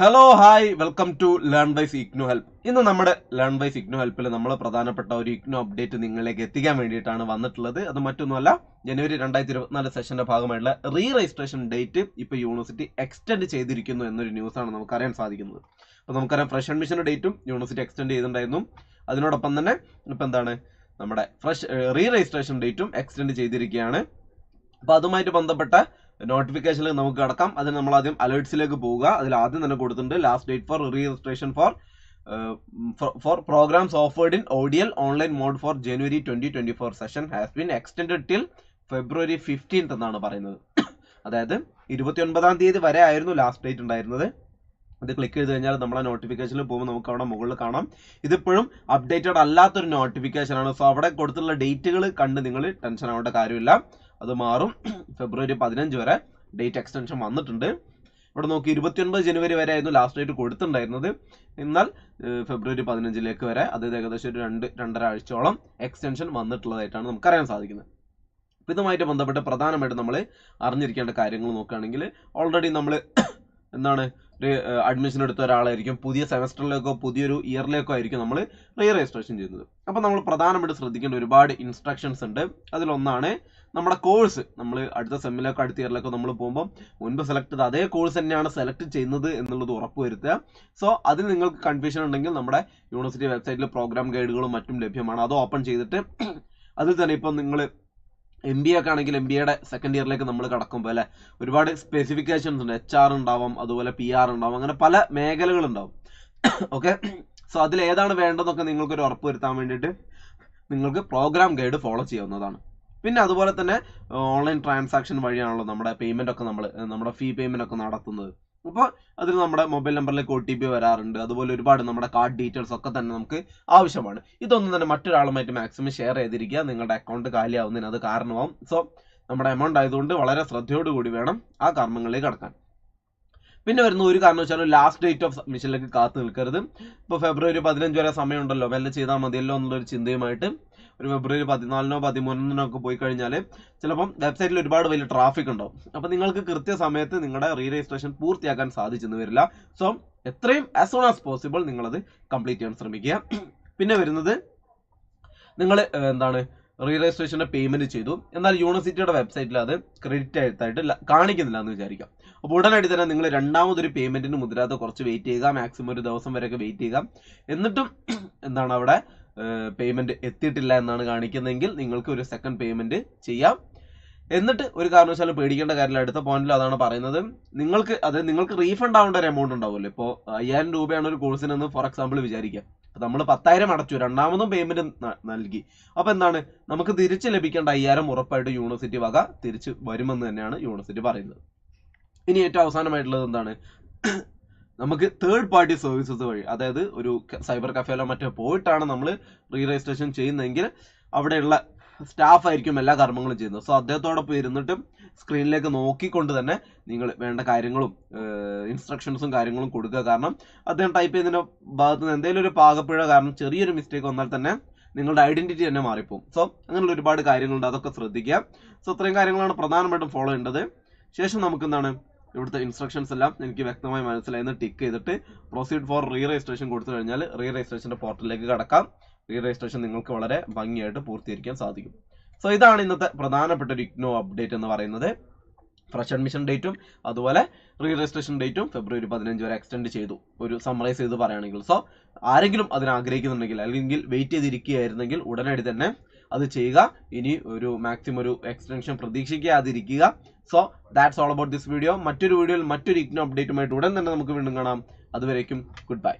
Hello hi welcome to learn bites IGNOU help ഇന്ന് നമ്മുടെ learn bites IGNOU ഹെൽപ്പിൽ നമ്മൾ പ്രധാനപ്പെട്ട ഒരു ഇഗ്നോ അപ്ഡേറ്റ് നിങ്ങളിലേക്ക് എത്തിക്കാൻ വേണ്ടിയിട്ടാണ് വന്നിട്ടുള്ളത്. അത് മറ്റൊന്നുമല്ല ജനുവരി രണ്ടായിരത്തി ഇരുപത്തിനാല് സെഷന്റെ ഭാഗമായിട്ടുള്ള റീ രജിസ്ട്രേഷൻ ഡേറ്റ് ഇപ്പോൾ യൂണിവേഴ്സിറ്റി എക്സ്റ്റെൻഡ് ചെയ്തിരിക്കുന്നു എന്നൊരു ന്യൂസാണ് നമുക്ക് അറിയാൻ സാധിക്കുന്നത്. അപ്പോൾ നമുക്കറിയാം ഫ്രഷ് അഡ്മിഷന്റെ ഡേറ്റും യൂണിവേഴ്സിറ്റി എക്സ്റ്റെൻഡ് ചെയ്തിട്ടുണ്ടായിരുന്നു. അതിനോടൊപ്പം തന്നെ ഇപ്പൊ എന്താണ് നമ്മുടെ ഫ്രഷ് റീ രജിസ്ട്രേഷൻ ഡേറ്റും എക്സ്റ്റെൻഡ് ചെയ്തിരിക്കുകയാണ്. അപ്പോൾ അതുമായിട്ട് ബന്ധപ്പെട്ട നോട്ടിഫിക്കേഷനിൽ നമുക്ക് കിടക്കാം. അതിന് നമ്മൾ ആദ്യം അലേർട്സിലേക്ക് പോവുക. അതിൽ ആദ്യം തന്നെ കൊടുത്തിട്ടുണ്ട് last date for re registration for for programmes offered in ODL online mode for January twenty twenty four session has been extend till February fifteenth എന്നാണ് പറയുന്നത്. അതായത് ഇരുപത്തി ഒൻപതാം തീയതി വരെ ആയിരുന്നു ലാസ്റ്റ് ഡേറ്റ് ഉണ്ടായിരുന്നത്. അത് ക്ലിക്ക് ചെയ്ത് കഴിഞ്ഞാൽ നമ്മളെ നോട്ടിഫിക്കേഷനിൽ പോകുമ്പോൾ നമുക്ക് അവിടെ മുകളിൽ കാണാം. ഇതിപ്പോഴും അപ്ഡേറ്റഡ് അല്ലാത്തൊരു നോട്ടിഫിക്കേഷൻ ആണ്. സോ അവിടെ കൊടുത്തിട്ടുള്ള ഡേറ്റുകൾ കണ്ട് നിങ്ങൾ ടെൻഷൻ ആവേണ്ട കാര്യമില്ല. അത് മാറും. ഫെബ്രുവരി പതിനഞ്ച് വരെ ഡേറ്റ് എക്സ്റ്റൻഷൻ വന്നിട്ടുണ്ട്. ഇവിടെ നോക്കി ഇരുപത്തിയൊൻപത് ജനുവരി വരെ ആയിരുന്നു ലാസ്റ്റ് ഡേറ്റ് കൊടുത്തിട്ടുണ്ടായിരുന്നത്. എന്നാൽ ഫെബ്രുവരി പതിനഞ്ചിലേക്ക് വരെ അതായത് ഏകദേശം ഒരു രണ്ട് രണ്ടര ആഴ്ചയോളം എക്സ്റ്റൻഷൻ വന്നിട്ടുള്ളതായിട്ടാണ് നമുക്ക് അറിയാൻ സാധിക്കുന്നത് ഇതുമായിട്ട് ബന്ധപ്പെട്ട് പ്രധാനമായിട്ട് നമ്മൾ അറിഞ്ഞിരിക്കേണ്ട കാര്യങ്ങൾ നോക്കുകയാണെങ്കിൽ ഓൾറെഡി നമ്മൾ എന്താണ് ഒരു അഡ്മിഷൻ എടുത്ത ഒരാളായിരിക്കും പുതിയ സെമസ്റ്ററിലേക്കോ പുതിയൊരു ഇയറിലേക്കോ ആയിരിക്കും നമ്മൾ റീ രജിസ്ട്രേഷൻ ചെയ്യുന്നത്. അപ്പോൾ നമ്മൾ പ്രധാനമായിട്ട് ശ്രദ്ധിക്കേണ്ട ഒരുപാട് ഇൻസ്ട്രക്ഷൻസ് ഉണ്ട്. അതിലൊന്നാണ് നമ്മുടെ കോഴ്സ് നമ്മൾ അടുത്ത സെമ്മിലേക്കോ അടുത്ത ഇയറിലേക്കോ നമ്മൾ പോകുമ്പോൾ മുൻപ് സെലക്ട് ചെയ്ത അതേ കോഴ്സ് തന്നെയാണ് സെലക്ട് ചെയ്യുന്നത് എന്നുള്ളത് ഉറപ്പുവരുത്തുക. സോ അതിൽ നിങ്ങൾക്ക് കൺഫ്യൂഷൻ ഉണ്ടെങ്കിൽ നമ്മുടെ യൂണിവേഴ്സിറ്റി വെബ്സൈറ്റിൽ പ്രോഗ്രാം ഗൈഡുകളും മറ്റും ലഭ്യമാണ്. അത് ഓപ്പൺ ചെയ്തിട്ട് അതിൽ തന്നെ ഇപ്പം നിങ്ങൾ എം ബി ഒക്കെ ആണെങ്കിൽ എം ബി എയുടെ സെക്കൻഡ് ഇയറിലേക്ക് നമ്മൾ കടക്കുമ്പോൾ അല്ലെ? ഒരുപാട് സ്പെസിഫിക്കേഷൻസ് ഉണ്ട്. എച്ച് ആർ ഉണ്ടാവും അതുപോലെ പി ആർ ഉണ്ടാവും അങ്ങനെ പല മേഖലകൾ ഉണ്ടാവും. ഓക്കെ സോ അതിൽ ഏതാണ് വേണ്ടതെന്നൊക്കെ നിങ്ങൾക്ക് ഒരു ഉറപ്പ് വരുത്താൻ വേണ്ടിയിട്ട് നിങ്ങൾക്ക് പ്രോഗ്രാം ഗൈഡ് ഫോളോ ചെയ്യാവുന്നതാണ്. പിന്നെ അതുപോലെ തന്നെ ഓൺലൈൻ ട്രാൻസാക്ഷൻ വഴിയാണല്ലോ നമ്മുടെ പേയ്മെന്റ് ഒക്കെ നമ്മൾ നമ്മുടെ ഫീ പേയ്മെന്റ് ഒക്കെ നടത്തുന്നത്. അപ്പോൾ അതിന് നമ്മുടെ മൊബൈൽ നമ്പറിലേക്ക് ഒ ടി പി വരാറുണ്ട്. അതുപോലെ ഒരുപാട് നമ്മുടെ കാർഡ് ഡീറ്റെയിൽസ് ഒക്കെ തന്നെ നമുക്ക് ആവശ്യമാണ്. ഇതൊന്നും തന്നെ മറ്റൊരാളുമായിട്ട് മാക്സിമം ഷെയർ ചെയ്തിരിക്കുക. നിങ്ങളുടെ അക്കൗണ്ട് കാലിയാവുന്നതിന് അത് കാരണമാവും. സോ നമ്മുടെ എമൗണ്ട് ആയതുകൊണ്ട് വളരെ ശ്രദ്ധയോടുകൂടി വേണം ആ കർമ്മങ്ങളിലേക്ക് കടക്കാൻ. പിന്നെ വരുന്ന ഒരു കാരണവശാലും ലാസ്റ്റ് ഡേറ്റ് ഓഫ് സബ്മിഷനിലേക്ക് കാത്തു നിൽക്കരുത്. ഇപ്പോൾ ഫെബ്രുവരി പതിനഞ്ച് വരെ സമയമുണ്ടല്ലോ വല്ല ചെയ്താൽ മതിയല്ലോ എന്നുള്ളൊരു ചിന്തയുമായിട്ട് ഒരു ഫെബ്രുവരി പതിനാലിനോ പതിമൂന്നിനോ ഒക്കെ പോയി കഴിഞ്ഞാൽ ചിലപ്പം വെബ്സൈറ്റിൽ ഒരുപാട് വലിയ ട്രാഫിക് ഉണ്ടാവും. അപ്പോൾ നിങ്ങൾക്ക് കൃത്യസമയത്ത് നിങ്ങളുടെ റീ രജിസ്ട്രേഷൻ പൂർത്തിയാക്കാൻ സാധിച്ചെന്ന് വരില്ല. സോ എത്രയും ആസ് സൂൺ ആസ് പോസിബിൾ നിങ്ങളത് കംപ്ലീറ്റ് ചെയ്യാൻ ശ്രമിക്കുക. പിന്നെ വരുന്നത് നിങ്ങൾ എന്താണ് റീ രജിസ്ട്രേഷന്റെ പേയ്മെന്റ് ചെയ്തു. എന്നാൽ യൂണിവേഴ്സിറ്റിയുടെ വെബ്സൈറ്റിൽ അത് ക്രെഡിറ്റ് ആയിട്ടായിട്ട് കാണിക്കുന്നില്ല എന്ന് വിചാരിക്കാം. അപ്പോൾ ഉടനടി തന്നെ നിങ്ങൾ രണ്ടാമതൊരു പേയ്മെന്റിന് മുതിരാതെ കുറച്ച് വെയിറ്റ് ചെയ്യുക. മാക്സിമം ഒരു ദിവസം വരെയൊക്കെ വെയിറ്റ് ചെയ്യുക. എന്നിട്ടും എന്താണ് അവിടെ പേയ്മെന്റ് എത്തിയിട്ടില്ല എന്നാണ് കാണിക്കുന്നതെങ്കിൽ നിങ്ങൾക്ക് ഒരു സെക്കൻഡ് പേയ്മെന്റ് ചെയ്യാം. എന്നിട്ട് ഒരു കാരണവശാലും പേടിക്കേണ്ട കാര്യമില്ല. അടുത്ത പോയിന്റിൽ അതാണ് പറയുന്നത്. നിങ്ങൾക്ക് അത് നിങ്ങൾക്ക് റീഫണ്ട് ആവേണ്ട ഒരു എമൗണ്ട് ഉണ്ടാവുമല്ലോ. ഇപ്പോൾ അയ്യായിരം രൂപയാണ് ഒരു കോഴ്സിനെന്ന് ഫോർ എക്സാമ്പിൾ വിചാരിക്കുക. അപ്പോൾ നമ്മൾ പത്തായിരം അടച്ചു. രണ്ടാമതും പേയ്മെന്റ് നൽകി. അപ്പോൾ എന്താണ്? നമുക്ക് തിരിച്ച് ലഭിക്കേണ്ട അയ്യായിരം ഉറപ്പായിട്ട് യൂണിവേഴ്സിറ്റി വക തിരിച്ച് വരുമെന്ന് തന്നെയാണ് യൂണിവേഴ്സിറ്റി പറയുന്നത്. ഇനി ഏറ്റവും അവസാനമായിട്ടുള്ളത് എന്താണ്? നമുക്ക് തേർഡ് പാർട്ടി സർവീസസ് വഴി അതായത് ഒരു സൈബർ കഫേലോ മറ്റോ പോയിട്ടാണ് നമ്മൾ റീ രജിസ്ട്രേഷൻ ചെയ്യുന്നതെങ്കിൽ അവിടെയുള്ള സ്റ്റാഫ് ആയിരിക്കും എല്ലാ കർമ്മങ്ങളും ചെയ്യുന്നത്. സോ അദ്ദേഹത്തോടൊപ്പം ഇരുന്നിട്ടും സ്ക്രീനിലേക്ക് നോക്കിക്കൊണ്ട് തന്നെ നിങ്ങൾ വേണ്ട കാര്യങ്ങളും ഇൻസ്ട്രക്ഷൻസും കാര്യങ്ങളും കൊടുക്കുക. കാരണം അദ്ദേഹം ടൈപ്പ് ചെയ്തതിന്റെ ഭാഗത്ത് നിന്ന് എന്തെങ്കിലും ഒരു പാകപ്പിഴ കാരണം ചെറിയൊരു മിസ്റ്റേക്ക് വന്നാൽ തന്നെ നിങ്ങളുടെ ഐഡന്റിറ്റി തന്നെ മാറിപ്പോകും സോ അങ്ങനെയുള്ള ഒരുപാട് കാര്യങ്ങളുണ്ട്. അതൊക്കെ ശ്രദ്ധിക്കുക. സോ ഇത്രയും കാര്യങ്ങളാണ് പ്രധാനമായിട്ടും ഫോളോ ചെയ്യേണ്ടത്. ശേഷം നമുക്ക് എന്താണ്? ഇവിടുത്തെ ഇൻസ്ട്രക്ഷൻസ് എല്ലാം എനിക്ക് വ്യക്തമായി മനസ്സിലായെന്ന് ടിക്ക് ചെയ്തിട്ട് പ്രൊസീഡ് ഫോർ റീ രജിസ്ട്രേഷൻ കൊടുത്തു കഴിഞ്ഞാൽ റീ രജിസ്ട്രേഷന്റെ പോർട്ടലിലേക്ക് കടക്കാം. റീ രജിസ്ട്രേഷൻ നിങ്ങൾക്ക് വളരെ ഭംഗിയായിട്ട് പൂർത്തീകരിക്കാൻ സാധിക്കും. സോ ഇതാണ് ഇന്നത്തെ പ്രധാനപ്പെട്ട ഒരു ഇഗ്നോ അപ്ഡേറ്റ് എന്ന് പറയുന്നത്. ഫ്രഷ് അഡ്മിഷൻ ഡേറ്റും അതുപോലെ റീ രജിസ്ട്രേഷൻ ഡേറ്റും ഫെബ്രുവരി പതിനഞ്ച് വരെ എക്സ്റ്റെൻഡ് ചെയ്തു. ഒരു സമ്മറൈസ് ചെയ്ത് പറയുകയാണെങ്കിൽ. സോ ആരെങ്കിലും അതിനാഗ്രഹിക്കുന്നുണ്ടെങ്കിൽ അല്ലെങ്കിൽ വെയിറ്റ് ചെയ്തിരിക്കുകയായിരുന്നെങ്കിൽ ഉടനടി തന്നെ അത് ചെയ്യുക. ഇനി ഒരു മാക്സിമം ഒരു extension പ്രതീക്ഷിക്കാതിരിക്കുക. So that's all about this video മറ്റൊരു വീഡിയോയിൽ മറ്റൊരു ഇഗ്നോ അപ്ഡേറ്റുമായിട്ട് ഉടൻ തന്നെ നമുക്ക് വീണ്ടും കാണാം. അതുവരേക്കും ഗുഡ് ബൈ